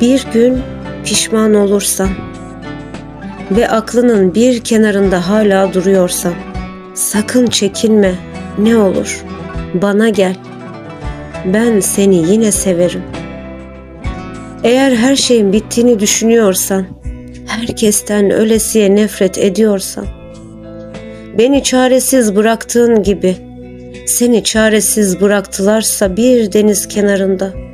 Bir gün pişman olursan ve aklının bir kenarında hala duruyorsan sakın çekinme ne olur bana gel ben seni yine severim. Eğer her şeyin bittiğini düşünüyorsan, herkesten ölesiye nefret ediyorsan, beni çaresiz bıraktığın gibi seni çaresiz bıraktılarsa bir deniz kenarında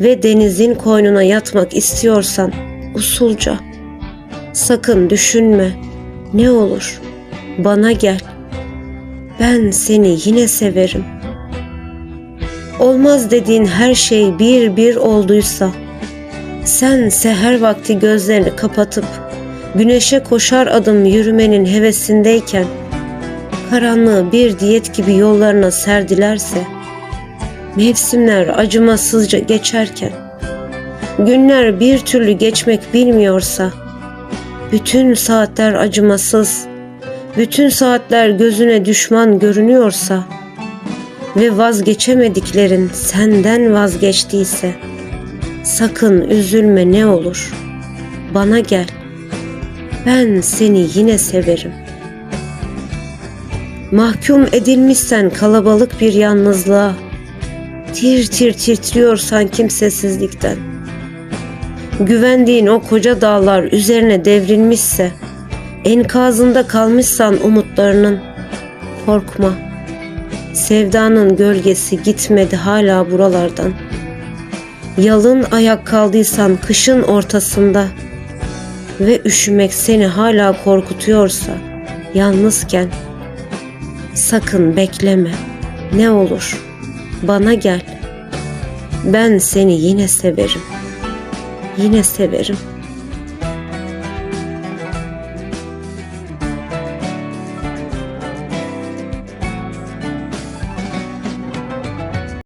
ve denizin koynuna yatmak istiyorsan usulca sakın düşünme ne olur bana gel ben seni yine severim. Olmaz dediğin her şey bir bir olduysa sen seher vakti gözlerini kapatıp güneşe koşar adım yürümenin hevesindeyken karanlığı bir diyet gibi yollarına serdilerse mevsimler acımasızca geçerken günler bir türlü geçmek bilmiyorsa bütün saatler acımasız bütün saatler gözüne düşman görünüyorsa ve vazgeçemediklerin senden vazgeçtiyse sakın üzülme ne olur. Bana gel. Ben seni yine severim. Mahkum edilmişsen kalabalık bir yalnızlığa, tir tir titriyorsan kimsesizlikten, güvendiğin o koca dağlar üzerine devrilmişse, enkazında kalmışsan umutlarının, korkma. Sevdanın gölgesi gitmedi hala buralardan. Yalın ayak kaldıysan kışın ortasında ve üşümek seni hala korkutuyorsa yalnızken sakın bekleme. Ne olur bana gel. Ben seni yine severim. Yine severim.